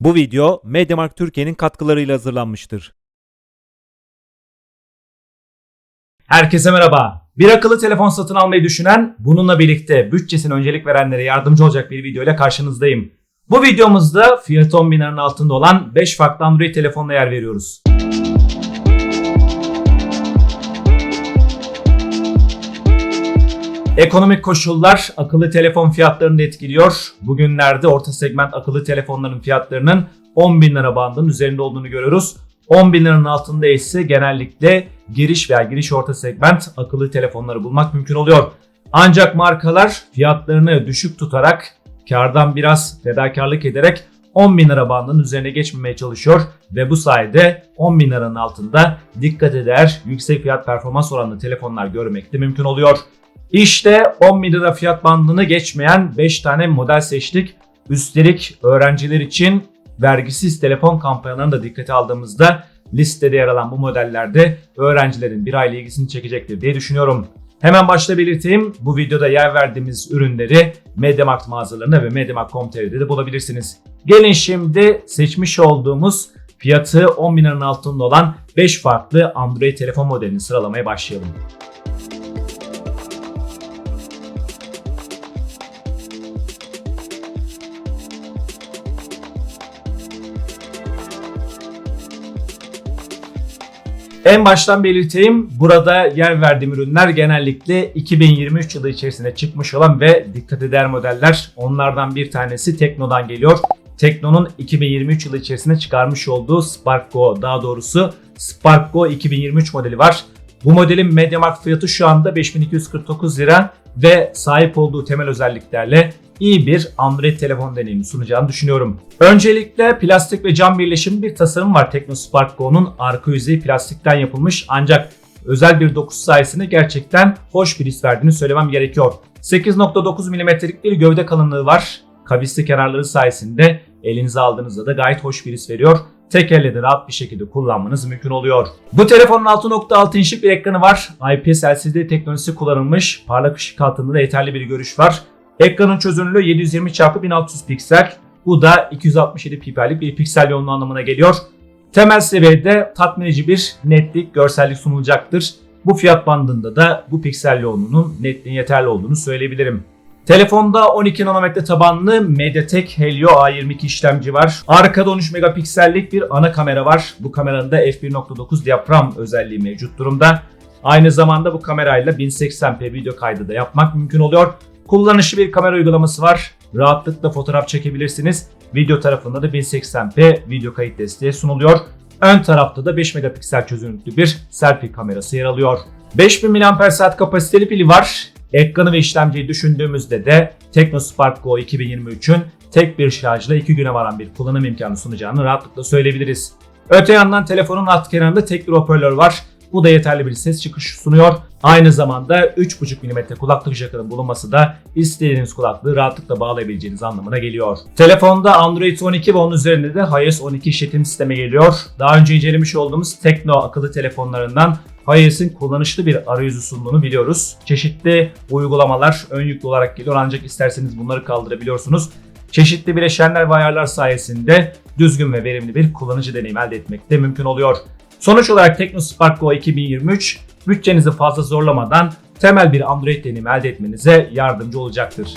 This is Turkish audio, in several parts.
Bu video Mediamarkt Türkiye'nin katkılarıyla hazırlanmıştır. Herkese merhaba. Bir akıllı telefon satın almayı düşünen, bununla birlikte bütçesine öncelik verenlere yardımcı olacak bir video ile karşınızdayım. Bu videomuzda fiyatı 10 bin altında olan 5 farklı Android telefonla yer veriyoruz. Ekonomik koşullar akıllı telefon fiyatlarını etkiliyor. Bugünlerde orta segment akıllı telefonların fiyatlarının 10 bin lira bandının üzerinde olduğunu görüyoruz. 10 bin liranın altında ise genellikle giriş veya giriş orta segment akıllı telefonları bulmak mümkün oluyor. Ancak markalar fiyatlarını düşük tutarak kardan biraz fedakarlık ederek 10 bin lira bandının üzerine geçmemeye çalışıyor ve bu sayede 10 bin liranın altında dikkat eder yüksek fiyat performans oranlı telefonlar görmek de mümkün oluyor. İşte 10 bin lira fiyat bandını geçmeyen 5 tane model seçtik. Üstelik öğrenciler için vergisiz telefon kampanyalarını da dikkate aldığımızda listede yer alan bu modellerde öğrencilerin bir aile ilgisini çekecektir diye düşünüyorum. Hemen başta belirteyim bu videoda yer verdiğimiz ürünleri Mediamarkt mağazalarında ve Mediamarkt.com.tr'de de bulabilirsiniz. Gelin şimdi seçmiş olduğumuz fiyatı 10 bin liranın altında olan 5 farklı Android telefon modelini sıralamaya başlayalım. En baştan belirteyim. Burada yer verdiğim ürünler genellikle 2023 yılı içerisinde çıkmış olan ve dikkat eder modeller. Onlardan bir tanesi Tekno'dan geliyor. Tekno'nun 2023 yılı içerisinde çıkarmış olduğu Spark Go daha doğrusu Spark Go 2023 modeli var. Bu modelin MediaMarkt fiyatı şu anda 5249 lira ve sahip olduğu temel özelliklerle iyi bir Android telefon deneyimi sunacağını düşünüyorum. Öncelikle plastik ve cam birleşimi bir tasarım var Tekno Spark Go'nun arka yüzeyi plastikten yapılmış ancak özel bir dokusu sayesinde gerçekten hoş bir his verdiğini söylemem gerekiyor. 8.9 mm'lik bir gövde kalınlığı var. Kavisli kenarları sayesinde elinize aldığınızda da gayet hoş bir his veriyor. Tek elle de rahat bir şekilde kullanmanız mümkün oluyor. Bu telefonun 6.6 inçlik bir ekranı var. IPS LCD teknolojisi kullanılmış. Parlak ışık altında da yeterli bir görüş var. Ekranın çözünürlüğü 720 x 1600 piksel. Bu da 267 ppi'lik bir piksel yoğunluğu anlamına geliyor. Temel seviyede tatmin edici bir netlik, görsellik sunulacaktır. Bu fiyat bandında da bu piksel yoğunluğunun netliğin yeterli olduğunu söyleyebilirim. Telefonda 12 nanometre tabanlı MediaTek Helio A22 işlemci var. Arkada 13 megapiksellik bir ana kamera var. Bu kameranın da f1.9 diyafram özelliği mevcut durumda. Aynı zamanda bu kamerayla 1080p video kaydı da yapmak mümkün oluyor. Kullanışlı bir kamera uygulaması var. Rahatlıkla fotoğraf çekebilirsiniz. Video tarafında da 1080p video kayıt desteği sunuluyor. Ön tarafta da 5 megapiksel çözünürlüklü bir selfie kamerası yer alıyor. 5000 mAh kapasiteli pili var. Ekranı ve işlemciyi düşündüğümüzde de TeknoSpark Go 2023'ün tek bir şarjla 2 güne varan bir kullanım imkanı sunacağını rahatlıkla söyleyebiliriz. Öte yandan telefonun alt kenarında tek bir hoparlör var. Bu da yeterli bir ses çıkışı sunuyor. Aynı zamanda 3.5 mm kulaklık jackının bulunması da istediğiniz kulaklığı rahatlıkla bağlayabileceğiniz anlamına geliyor. Telefonda Android 12 ve onun üzerinde de iOS 12 işletim sistemi geliyor. Daha önce incelemiş olduğumuz Tekno akıllı telefonlarından iOS'in kullanışlı bir arayüzü sunduğunu biliyoruz. Çeşitli uygulamalar ön yüklü olarak geliyor ancak isterseniz bunları kaldırabiliyorsunuz. Çeşitli bileşenler ve ayarlar sayesinde düzgün ve verimli bir kullanıcı deneyimi elde etmek de mümkün oluyor. Sonuç olarak TeknoSpark Go 2023 bütçenizi fazla zorlamadan temel bir Android deneyimi elde etmenize yardımcı olacaktır.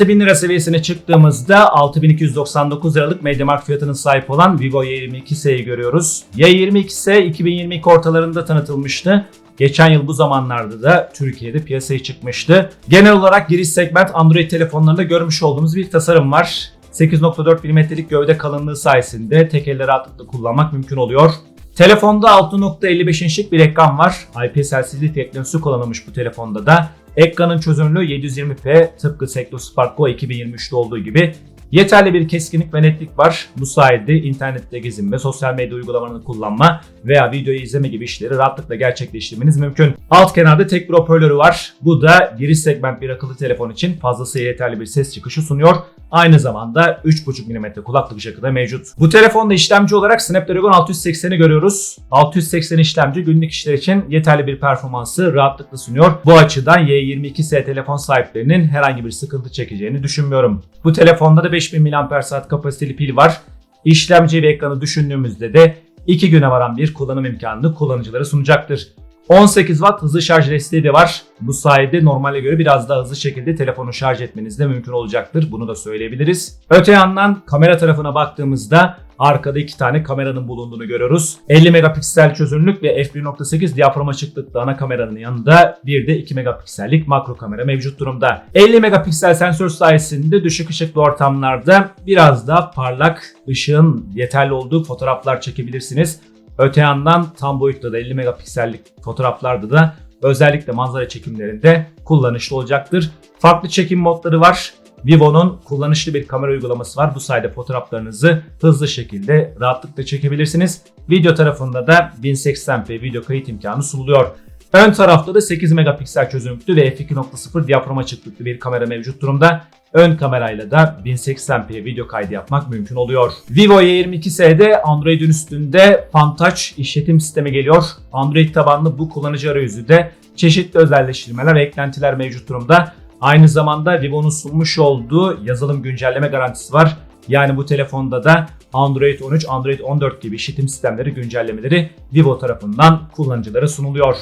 bin lira seviyesine çıktığımızda 6299 liralık Mediamarkt fiyatının sahip olan Vivo Y22s'yi görüyoruz. Y22s 2022 ortalarında tanıtılmıştı. Geçen yıl bu zamanlarda da Türkiye'de piyasaya çıkmıştı. Genel olarak giriş segment Android telefonlarında görmüş olduğumuz bir tasarım var. 8.4 mm'lik gövde kalınlığı sayesinde tek elle rahatlıkla kullanmak mümkün oluyor. Telefonda 6.55 inçlik bir ekran var. IPS LCD teknolojisi kullanılmış bu telefonda da. Ekranın çözünürlüğü 720p tıpkı Seklo Spark Go 2023'te olduğu gibi Yeterli bir keskinlik ve netlik var. Bu sayede internette gezinme, sosyal medya uygulamalarını kullanma veya videoyu izleme gibi işleri rahatlıkla gerçekleştirmeniz mümkün. Alt kenarda tek bir hoparlörü var. Bu da giriş segment bir akıllı telefon için fazlasıyla yeterli bir ses çıkışı sunuyor. Aynı zamanda 3.5 mm kulaklık jackı da mevcut. Bu telefonda işlemci olarak Snapdragon 680'i görüyoruz. 680 işlemci günlük işler için yeterli bir performansı rahatlıkla sunuyor. Bu açıdan Y22S telefon sahiplerinin herhangi bir sıkıntı çekeceğini düşünmüyorum. Bu telefonda da 5000 mAh kapasiteli pil var. İşlemci ve ekranı düşündüğümüzde de 2 güne varan bir kullanım imkanını kullanıcılara sunacaktır. 18 Watt hızlı şarj desteği de var. Bu sayede normale göre biraz daha hızlı şekilde telefonu şarj etmeniz de mümkün olacaktır. Bunu da söyleyebiliriz. Öte yandan kamera tarafına baktığımızda arkada iki tane kameranın bulunduğunu görüyoruz. 50 megapiksel çözünürlük ve f1.8 diyafram açıklıklı ana kameranın yanında bir de 2 megapiksellik makro kamera mevcut durumda. 50 megapiksel sensör sayesinde düşük ışıklı ortamlarda biraz daha parlak ışığın yeterli olduğu fotoğraflar çekebilirsiniz. Öte yandan tam boyutta da 50 megapiksellik fotoğraflarda da özellikle manzara çekimlerinde kullanışlı olacaktır. Farklı çekim modları var. Vivo'nun kullanışlı bir kamera uygulaması var. Bu sayede fotoğraflarınızı hızlı şekilde rahatlıkla çekebilirsiniz. Video tarafında da 1080p video kayıt imkanı sunuluyor. Ön tarafta da 8 megapiksel çözünürlüklü ve f2.0 diyafram açıklıklı bir kamera mevcut durumda. Ön kamerayla da 1080p video kaydı yapmak mümkün oluyor. Vivo Y22s'de Android'in üstünde FunTouch işletim sistemi geliyor. Android tabanlı bu kullanıcı arayüzü de çeşitli özelleştirmeler ve eklentiler mevcut durumda. Aynı zamanda Vivo'nun sunmuş olduğu yazılım güncelleme garantisi var. Yani bu telefonda da Android 13, Android 14 gibi işletim sistemleri güncellemeleri Vivo tarafından kullanıcılara sunuluyor.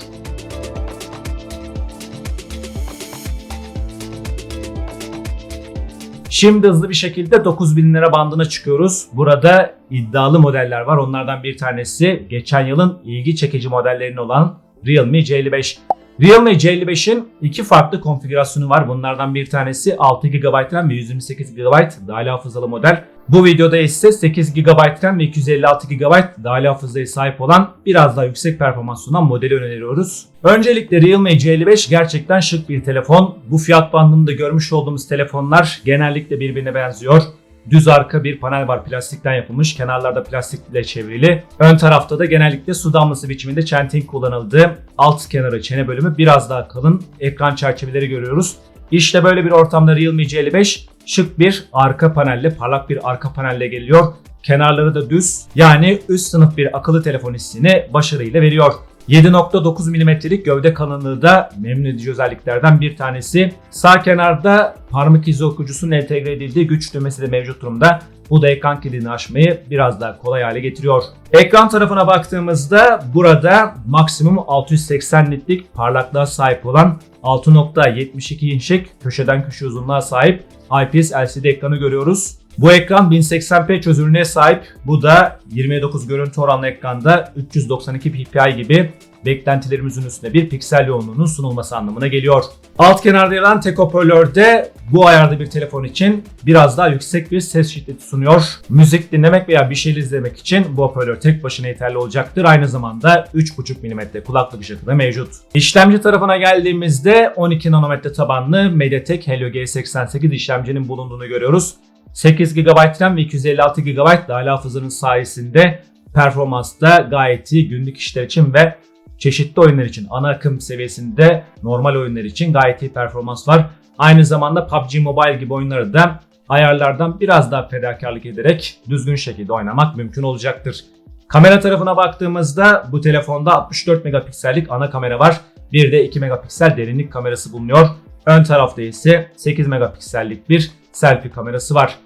Şimdi hızlı bir şekilde 9000 lira bandına çıkıyoruz. Burada iddialı modeller var. Onlardan bir tanesi geçen yılın ilgi çekici modellerinin olan Realme C55. Realme C55'in iki farklı konfigürasyonu var. Bunlardan bir tanesi 6 GB RAM ve 128 GB dahili hafızalı model. Bu videoda ise 8 GB RAM ve 256 GB dahili hafızaya sahip olan biraz daha yüksek performans sunan modeli öneriyoruz. Öncelikle Realme C55 gerçekten şık bir telefon. Bu fiyat bandında görmüş olduğumuz telefonlar genellikle birbirine benziyor. Düz arka bir panel var plastikten yapılmış. Kenarlarda plastikle çevrili. Ön tarafta da genellikle su damlası biçiminde çentik kullanıldı. Alt kenarı çene bölümü biraz daha kalın. Ekran çerçeveleri görüyoruz. İşte böyle bir ortamda Realme C55 şık bir arka panelle, parlak bir arka panelle geliyor. Kenarları da düz. Yani üst sınıf bir akıllı telefon hissini başarıyla veriyor. 7.9 mm'lik gövde kalınlığı da memnun edici özelliklerden bir tanesi. Sağ kenarda parmak izi okuyucusunun entegre edildiği güç düğmesi de mevcut durumda. Bu da ekran kilidini açmayı biraz daha kolay hale getiriyor. Ekran tarafına baktığımızda burada maksimum 680 nitlik parlaklığa sahip olan 6.72 inçlik köşeden köşe uzunluğa sahip IPS LCD ekranı görüyoruz. Bu ekran 1080p çözünürlüğe sahip. Bu da 29 görüntü oranlı ekranda 392 ppi gibi beklentilerimizin üstünde bir piksel yoğunluğunun sunulması anlamına geliyor. Alt kenarda yer alan tek hoparlörde bu ayarda bir telefon için biraz daha yüksek bir ses şiddeti sunuyor. Müzik dinlemek veya bir şey izlemek için bu hoparlör tek başına yeterli olacaktır. Aynı zamanda 3.5 mm kulaklık jackı da mevcut. İşlemci tarafına geldiğimizde 12 nanometre tabanlı MediaTek Helio G88 işlemcinin bulunduğunu görüyoruz. 8 GB RAM ve 256 GB dahili hafızanın sayesinde performansta gayet iyi günlük işler için ve çeşitli oyunlar için ana akım seviyesinde normal oyunlar için gayet iyi performans var. Aynı zamanda PUBG Mobile gibi oyunları da ayarlardan biraz daha fedakarlık ederek düzgün şekilde oynamak mümkün olacaktır. Kamera tarafına baktığımızda bu telefonda 64 megapiksellik ana kamera var. Bir de 2 megapiksel derinlik kamerası bulunuyor. Ön tarafta ise 8 megapiksellik bir selfie kamerası var.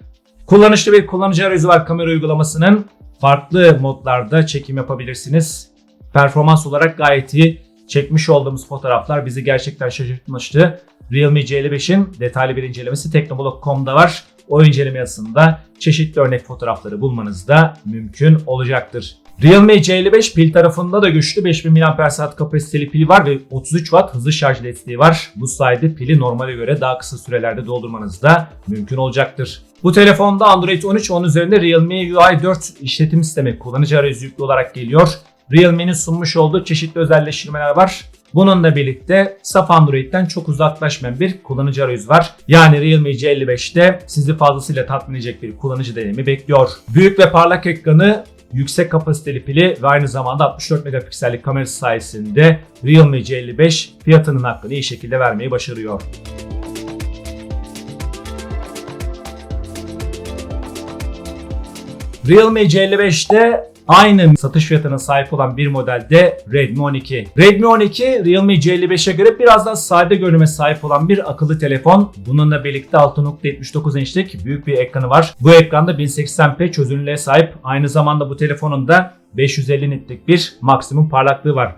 Kullanışlı bir kullanıcı arayüzü var kamera uygulamasının. Farklı modlarda çekim yapabilirsiniz. Performans olarak gayet iyi. Çekmiş olduğumuz fotoğraflar bizi gerçekten şaşırtmıştı. Realme C55'in detaylı bir incelemesi Teknoblog.com'da var. O inceleme yazısında çeşitli örnek fotoğrafları bulmanız da mümkün olacaktır. Realme C55 pil tarafında da güçlü 5000 mAh kapasiteli pili var ve 33 Watt hızlı şarj desteği var. Bu sayede pili normale göre daha kısa sürelerde doldurmanız da mümkün olacaktır. Bu telefonda Android 13 onun üzerinde Realme UI 4 işletim sistemi kullanıcı arayüzü yüklü olarak geliyor. Realme'nin sunmuş olduğu çeşitli özelleştirmeler var. Bununla birlikte saf Android'den çok uzaklaşmayan bir kullanıcı arayüzü var. Yani Realme C55'te sizi fazlasıyla tatmin edecek bir kullanıcı deneyimi bekliyor. Büyük ve parlak ekranı yüksek kapasiteli pili ve aynı zamanda 64 megapiksellik kamerası sayesinde Realme C55 fiyatının hakkını iyi şekilde vermeyi başarıyor. Realme C55'te aynı satış fiyatına sahip olan bir modelde Redmi 12. Redmi 12 Realme C55'e göre biraz daha sade görünüme sahip olan bir akıllı telefon. Bununla birlikte 6.79 inçlik büyük bir ekranı var. Bu ekranda 1080p çözünürlüğe sahip. Aynı zamanda bu telefonun da 550 nitlik bir maksimum parlaklığı var.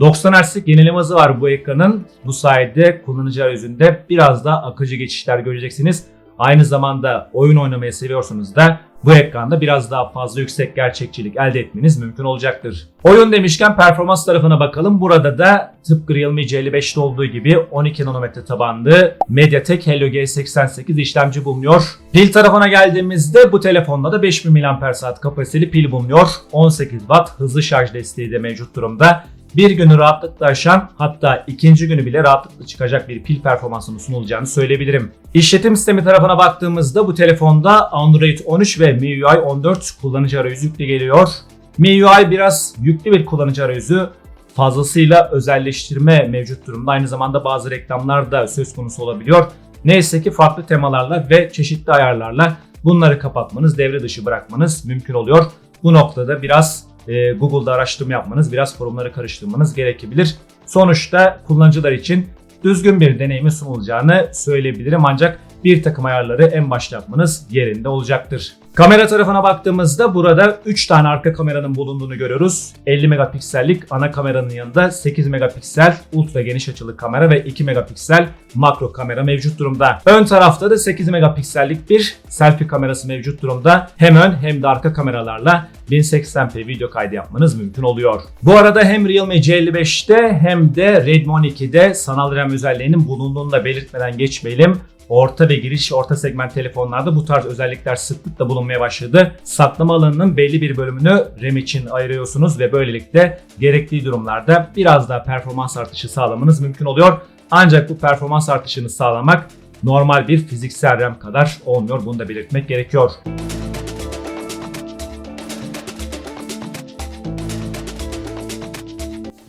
90 Hz'lik yenileme hızı var bu ekranın. Bu sayede kullanıcı arayüzünde biraz daha akıcı geçişler göreceksiniz. Aynı zamanda oyun oynamayı seviyorsanız da bu ekranda biraz daha fazla yüksek gerçekçilik elde etmeniz mümkün olacaktır. Oyun demişken performans tarafına bakalım. Burada da tıpkı Realme C55'te olduğu gibi 12 nanometre tabanlı MediaTek Helio G88 işlemci bulunuyor. Pil tarafına geldiğimizde bu telefonda da 5000 mAh kapasiteli pil bulunuyor. 18 Watt hızlı şarj desteği de mevcut durumda. Bir günü rahatlıkla aşan hatta ikinci günü bile rahatlıkla çıkacak bir pil performansının sunulacağını söyleyebilirim. İşletim sistemi tarafına baktığımızda bu telefonda Android 13 ve MIUI 14 kullanıcı arayüzü yüklü geliyor. MIUI biraz yüklü bir kullanıcı arayüzü fazlasıyla özelleştirme mevcut durumda. Aynı zamanda bazı reklamlar da söz konusu olabiliyor. Neyse ki farklı temalarla ve çeşitli ayarlarla bunları kapatmanız, devre dışı bırakmanız mümkün oluyor. Bu noktada biraz e, Google'da araştırma yapmanız, biraz forumları karıştırmanız gerekebilir. Sonuçta kullanıcılar için düzgün bir deneyimi sunulacağını söyleyebilirim ancak bir takım ayarları en başta yapmanız yerinde olacaktır. Kamera tarafına baktığımızda burada 3 tane arka kameranın bulunduğunu görüyoruz. 50 megapiksellik ana kameranın yanında 8 megapiksel ultra geniş açılı kamera ve 2 megapiksel makro kamera mevcut durumda. Ön tarafta da 8 megapiksellik bir selfie kamerası mevcut durumda. Hem ön hem de arka kameralarla 1080p video kaydı yapmanız mümkün oluyor. Bu arada hem Realme C55'te hem de Redmi 12'de sanal RAM özelliğinin bulunduğunu da belirtmeden geçmeyelim orta ve giriş orta segment telefonlarda bu tarz özellikler sıklıkla bulunmaya başladı. Saklama alanının belli bir bölümünü RAM için ayırıyorsunuz ve böylelikle gerektiği durumlarda biraz daha performans artışı sağlamanız mümkün oluyor. Ancak bu performans artışını sağlamak normal bir fiziksel RAM kadar olmuyor. Bunu da belirtmek gerekiyor.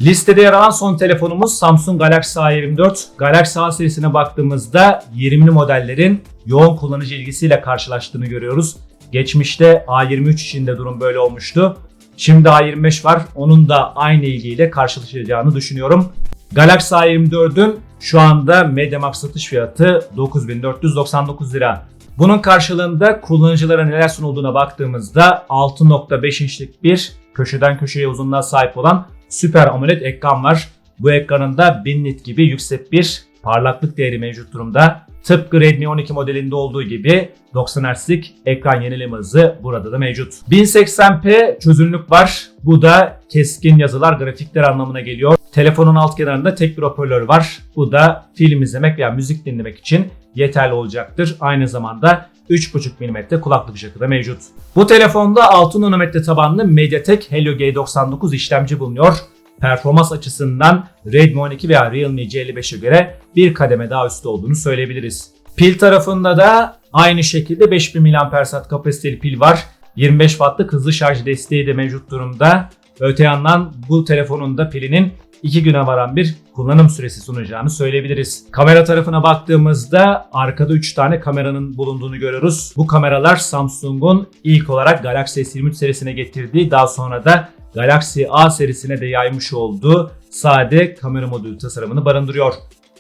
Listede yer alan son telefonumuz Samsung Galaxy A24. Galaxy A serisine baktığımızda 20'li modellerin yoğun kullanıcı ilgisiyle karşılaştığını görüyoruz. Geçmişte A23 için de durum böyle olmuştu. Şimdi A25 var. Onun da aynı ilgiyle karşılaşacağını düşünüyorum. Galaxy A24'ün şu anda MediaMarkt satış fiyatı 9499 lira. Bunun karşılığında kullanıcılara neler sunulduğuna baktığımızda 6.5 inçlik bir köşeden köşeye uzunluğa sahip olan Süper AMOLED ekran var. Bu ekranın da 1000 nit gibi yüksek bir parlaklık değeri mevcut durumda. Tıpkı Redmi 12 modelinde olduğu gibi 90 Hz'lik ekran yenileme hızı burada da mevcut. 1080p çözünürlük var. Bu da keskin yazılar, grafikler anlamına geliyor. Telefonun alt kenarında tek bir hoparlör var. Bu da film izlemek veya müzik dinlemek için yeterli olacaktır. Aynı zamanda 3.5 mm kulaklık jackı da mevcut. Bu telefonda 6 nanometre tabanlı MediaTek Helio G99 işlemci bulunuyor. Performans açısından Redmi 12 veya Realme C55'e göre bir kademe daha üstte olduğunu söyleyebiliriz. Pil tarafında da aynı şekilde 5000 mAh kapasiteli pil var. 25 wattlık hızlı şarj desteği de mevcut durumda. Öte yandan bu telefonun da pilinin 2 güne varan bir kullanım süresi sunacağını söyleyebiliriz. Kamera tarafına baktığımızda arkada 3 tane kameranın bulunduğunu görüyoruz. Bu kameralar Samsung'un ilk olarak Galaxy S23 serisine getirdiği daha sonra da Galaxy A serisine de yaymış olduğu sade kamera modülü tasarımını barındırıyor.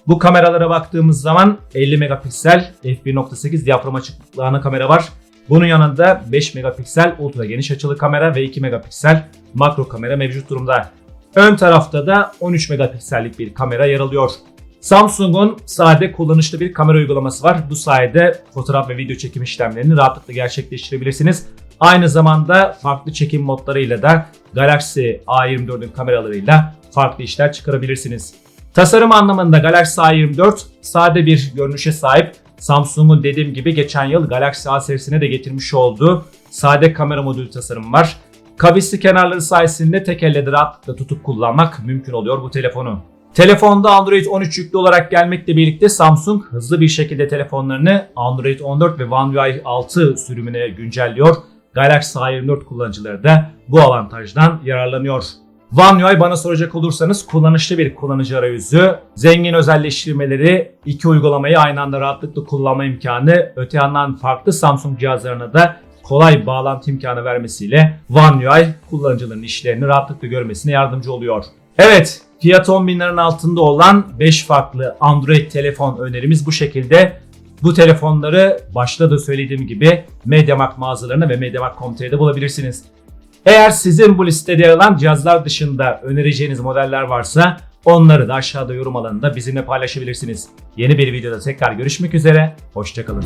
Bu kameralara baktığımız zaman 50 megapiksel f1.8 diyafram açıklıklı ana kamera var. Bunun yanında 5 megapiksel ultra geniş açılı kamera ve 2 megapiksel makro kamera mevcut durumda. Ön tarafta da 13 megapiksellik bir kamera yer alıyor. Samsung'un sade kullanışlı bir kamera uygulaması var. Bu sayede fotoğraf ve video çekim işlemlerini rahatlıkla gerçekleştirebilirsiniz. Aynı zamanda farklı çekim modlarıyla da Galaxy A24'ün kameralarıyla farklı işler çıkarabilirsiniz. Tasarım anlamında Galaxy A24 sade bir görünüşe sahip. Samsung'un dediğim gibi geçen yıl Galaxy A serisine de getirmiş olduğu sade kamera modülü tasarımı var. Kavisli kenarları sayesinde tek elle de rahatlıkla tutup kullanmak mümkün oluyor bu telefonu. Telefonda Android 13 yüklü olarak gelmekle birlikte Samsung hızlı bir şekilde telefonlarını Android 14 ve One UI 6 sürümüne güncelliyor. Galaxy A24 kullanıcıları da bu avantajdan yararlanıyor. One UI bana soracak olursanız kullanışlı bir kullanıcı arayüzü, zengin özelleştirmeleri, iki uygulamayı aynı anda rahatlıkla kullanma imkanı, öte yandan farklı Samsung cihazlarına da kolay bağlantı imkanı vermesiyle One kullanıcıların işlerini rahatlıkla görmesine yardımcı oluyor. Evet, fiyatı 10 bin liranın altında olan 5 farklı Android telefon önerimiz bu şekilde. Bu telefonları başta da söylediğim gibi MediaMarkt mağazalarına ve MediaMarkt.com.tr'de bulabilirsiniz. Eğer sizin bu listede yer alan cihazlar dışında önereceğiniz modeller varsa onları da aşağıda yorum alanında bizimle paylaşabilirsiniz. Yeni bir videoda tekrar görüşmek üzere, hoşçakalın.